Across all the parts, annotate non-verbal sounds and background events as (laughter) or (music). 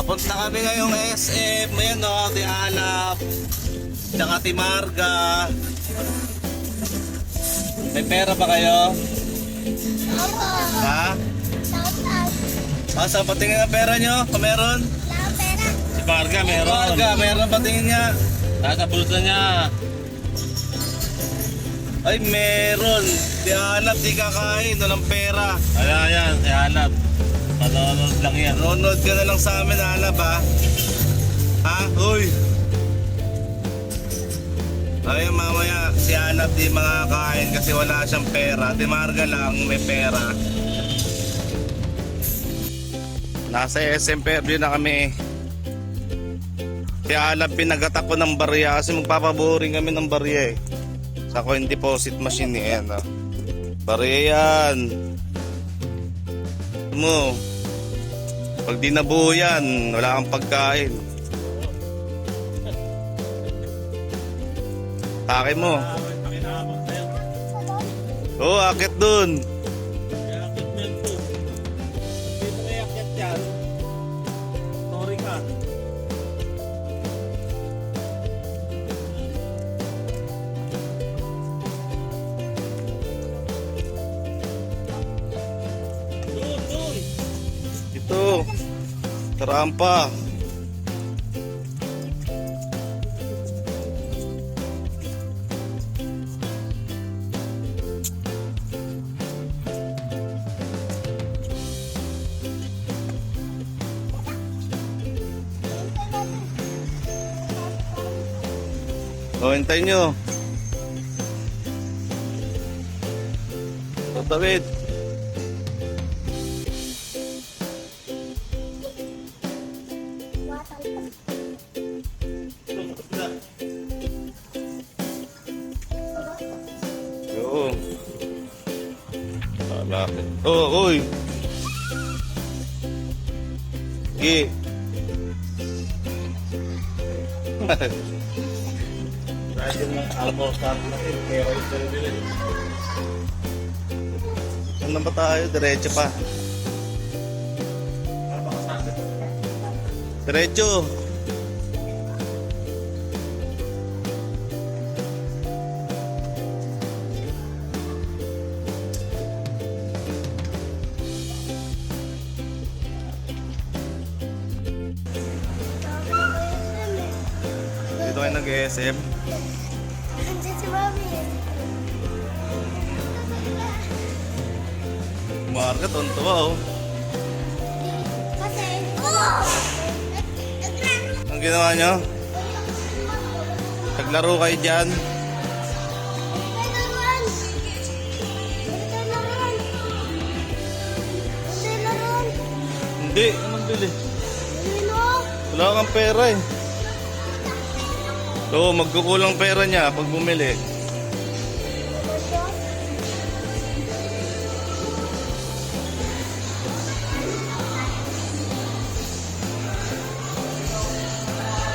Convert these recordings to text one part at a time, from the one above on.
Papunta kami ngayong SM. Ayan no, Ate Alap. Tsaka Ate Marga. May pera ba kayo? Opo. Ha? Ah, saan patingin ang pera nyo? Kung meron? Wala pera. Si Marga meron. Marga, meron patingin niya. Nasa bulsa niya. Ay, meron. Di Alap, di kakain. Walang pera. Ayan, ayan. Si Hanap. Manonood lang yan. Nanonood ka na lang sa amin, Alap ha? Ha? Uy! Ay, mamaya si Alap di makakain kasi wala siyang pera. Di Marga lang may pera. Nasa SM Fairview na kami. Si Alap pinagatak ko ng barya kasi magpapaboring kami ng barya eh. Sa coin deposit machine ni Ena. Barya yan. Mo. Pag di nabuo yan, wala kang pagkain. Takin mo. Oo, oh, akit dun. Tarampa. O, hintayin nyo. Tatawid. Oh, uy. Sige. (laughs) Dahil yung almorsar natin, pero ito rin nila. Ano ba tayo? Diretso pa. Ano? Diretso. nag-SM. Nandiyan si Mami. Marka, tontuwa oh. Kasi, oh! Anong ginawa nyo? Naglaro kayo dyan. Hindi, anong bili? Wala kang pera eh. Oo, magkukulang pera niya pag bumili.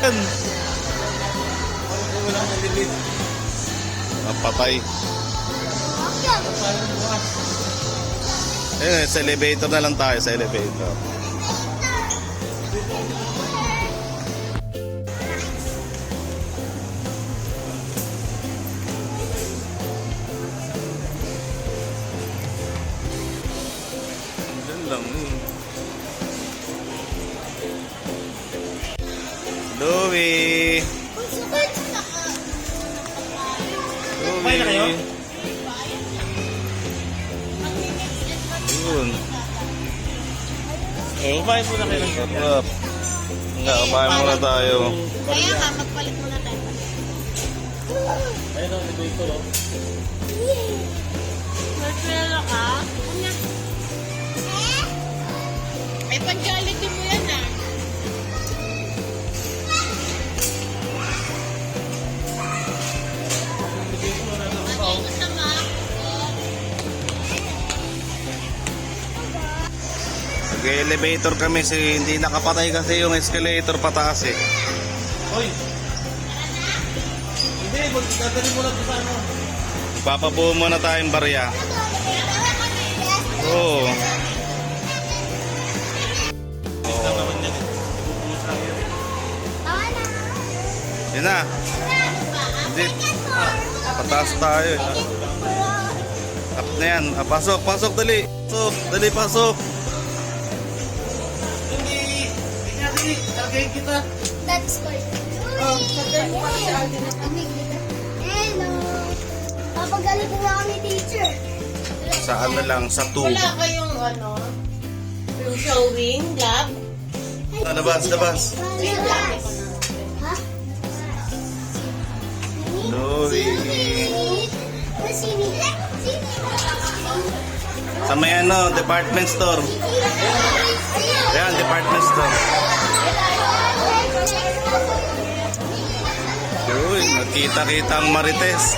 Yan. Wala na limit. Napatay. Eh, sa elevator na lang tayo, sa elevator. Kumain muna kayo ng Sarap. Nga, kumain muna tayo. Kaya nga, magpalit muna tayo. Ayun ang nito ito, elevator kami si hindi nakapatay kasi yung escalator pataas eh. Hoy. Hindi, mo magdadali mo lang sa ano. Papabuo muna tayong barya. Oh. oh. Yan na. Hindi. Ah, pataas tayo. Eh. Up na yan. Ah, pasok, pasok, dali. Pasok, dali, pasok. Kita. That's good. Oh, Hello. Papagaling na ako ni teacher. Sa ano lang, sa tube. Wala kayong ano, yung showing lab? Ah, labas, labas. Wait lang, ito na. Ha? Louie. Sini? Sini? Sa may ano, department store. Yan, department store. Nakita-kita ang Marites.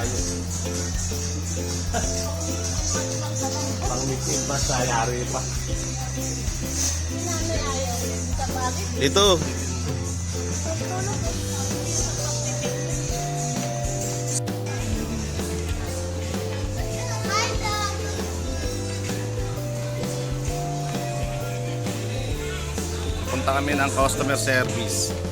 Sayari pa tayo. Pang meeting ba, sayari pa. Dito. Punta kami ng customer. Service.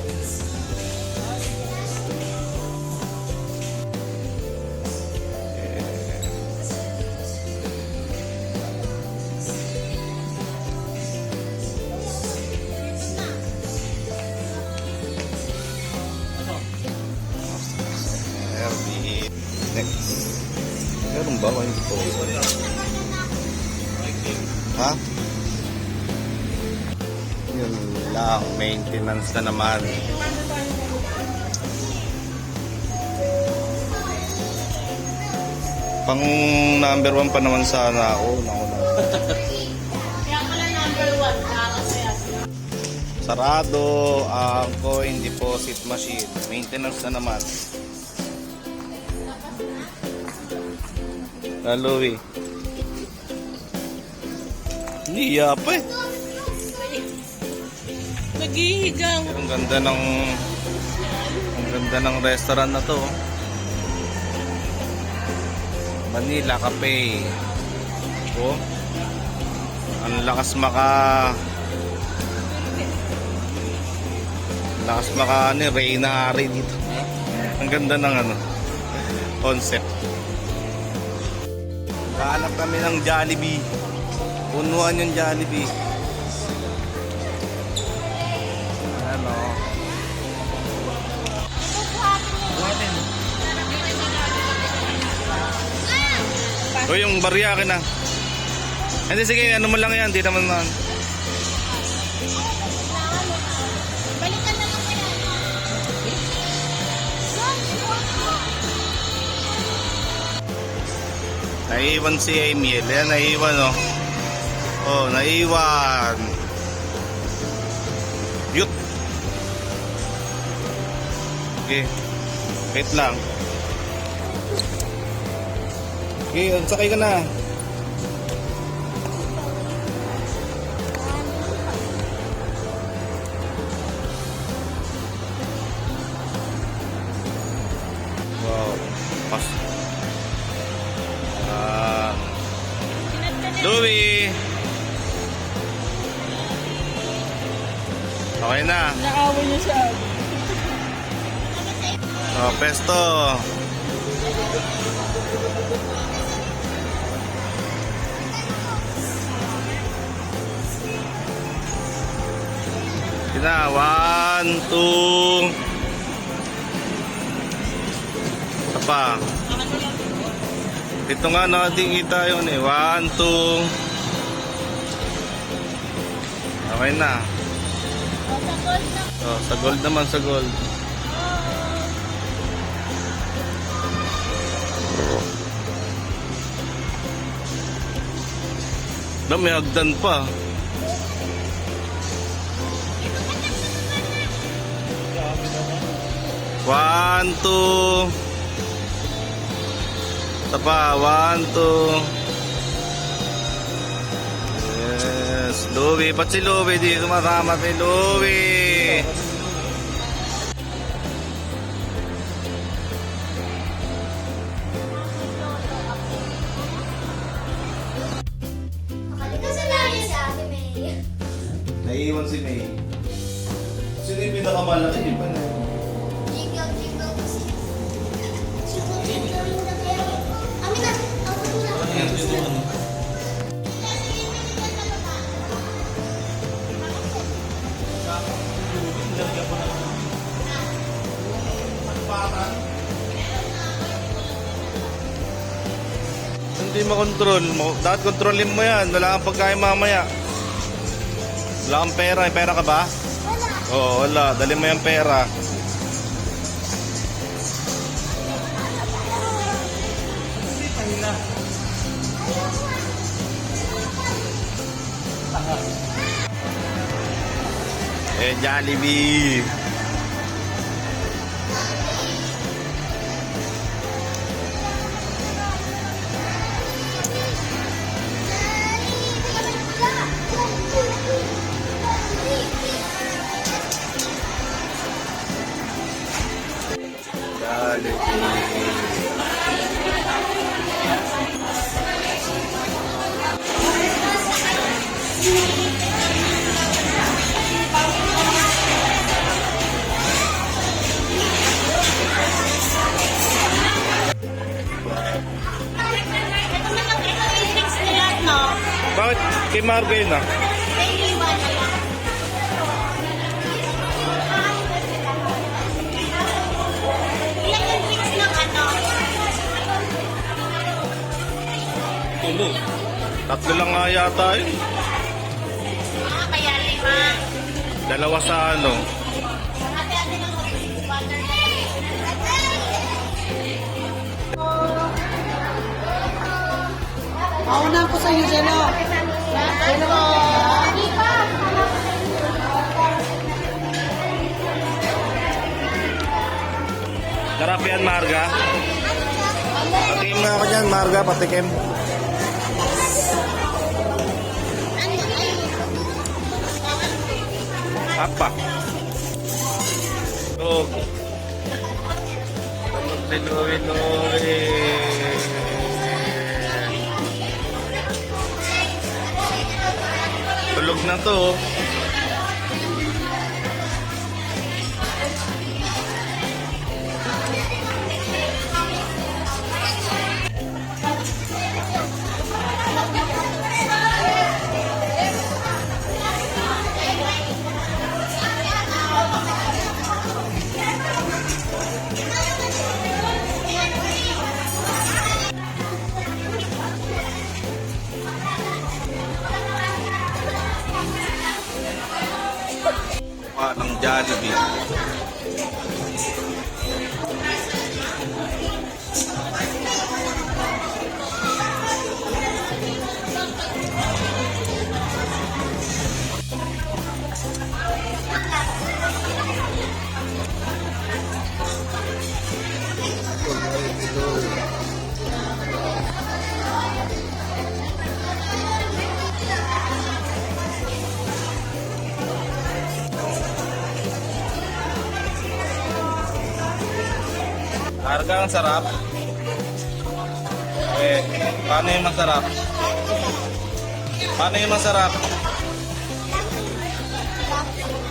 Maintenance na naman. Pang number one pa naman sana ako. Naku na. Kaya pala number one. Sarado ang coin deposit machine. Maintenance na naman. Lalo eh. Niya pa eh. Naghihigang. Ang ganda ng ang ganda ng restaurant na to. oh. Manila Cafe. Oh. Ang lakas maka lakas maka ano, eh, Reyna Ari dito. Ang ganda ng ano concept. Kahanap kami ng Jollibee. Punuan yung Jollibee. O yung barya ka na. Hindi sige, ano mo lang yan, di naman man. Balikan na lang kaya. Naiwan si Emil. Yan, naiwan oh. Oh, naiwan. Yut. Okay. Wait lang. Okay, sakay ka na. Wow. Pas. Ah. Louie. Okay na. Nakaaway niya siya. Oh, pesto. Yun na, one, two. Isa pa. Ito nga nakikita yun eh. One, two. Okay na. O, sa gold na. Oh, sa gold naman, sa gold. Na, may hagdan pa. One, two. Ito pa, one, two. Yes, Louie. Ba't si Louie? Di sumasama si Louie. Naiiwan si May. Sino yung pinakamalaki? Makontrol. Dapat kontrolin mo yan. Wala kang pagkain mamaya. Wala kang pera. May pera ka ba? Wala. Oo, wala. Dali mo yung pera. Eh. Jollibee. Ah? One na? Tulo. Tatlo lang nga yata yun. Ah, kaya lima. Dalawa sa ano. Mauna ko sa iyo dyan, yan, Marga. Patikim na ako dyan, Marga. Patikim. Apa? Oh. Linoy, Tulog na to. Oh. Mukha ng Karga ang sarap. Eh, paano yung masarap? Paano yung masarap?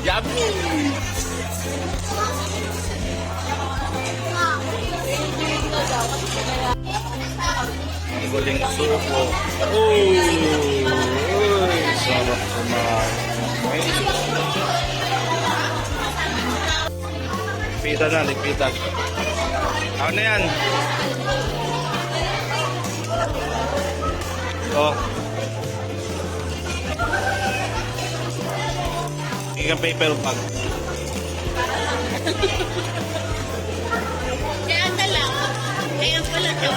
Yummy! Guling suko. Uy! Uy! Sarap kumain. Lipitan na, lipitan. Ano yan? Oh. kang paper bag. Kaya anda lang. Ayan pala to.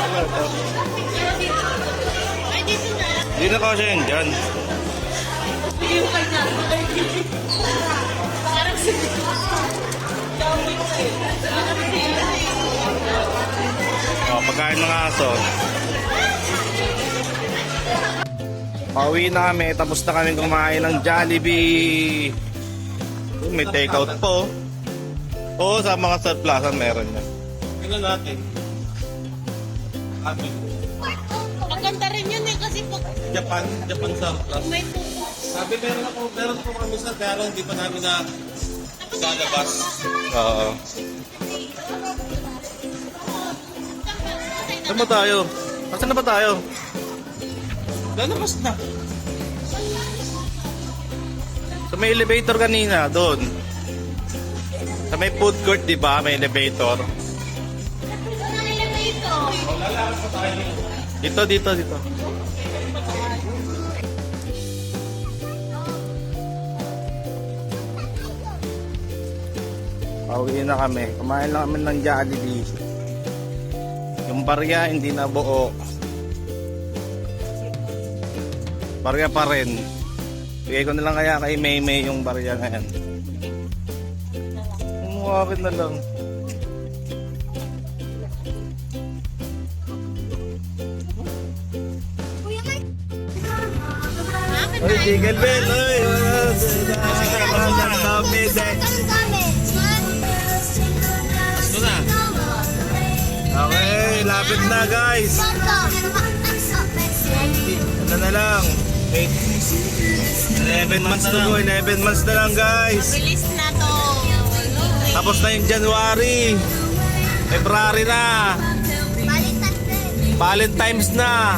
Ay, dito na. Hindi na kasi yun dyan. Yung kay na. Parang si... O, pagkain ng aso. Pauwi na kami, tapos na kami kumain ng Jollibee. Oh, May takeout po. Oo, sa mga Star Plaza meron yan. Tingnan natin. Abi. Maganda rin yun eh kasi pag Japan, Japan surplus. may pupo. Sabi meron ako, meron po kami sa pero hindi pa namin na lalabas. Oo. Saan ba tayo? Saan na ba tayo? Lalabas na. Sa may elevator kanina, doon. Sa may food court, di ba? May elevator. Dito, dito, dito. Pauwi na kami. Kumain lang kami ng Jollibee. Yung barya hindi na buo. Barya pa rin. Bigay ko na lang kaya kay Maymay yung barya ngayon. Umuha akin na lang. Oy, Jingle Bell! Oy! Ang dami Okay, lapit na guys. Ano na lang? 11 months na po, 11 months na lang guys. Release na to. Tapos na yung January. February na. Valentine's na.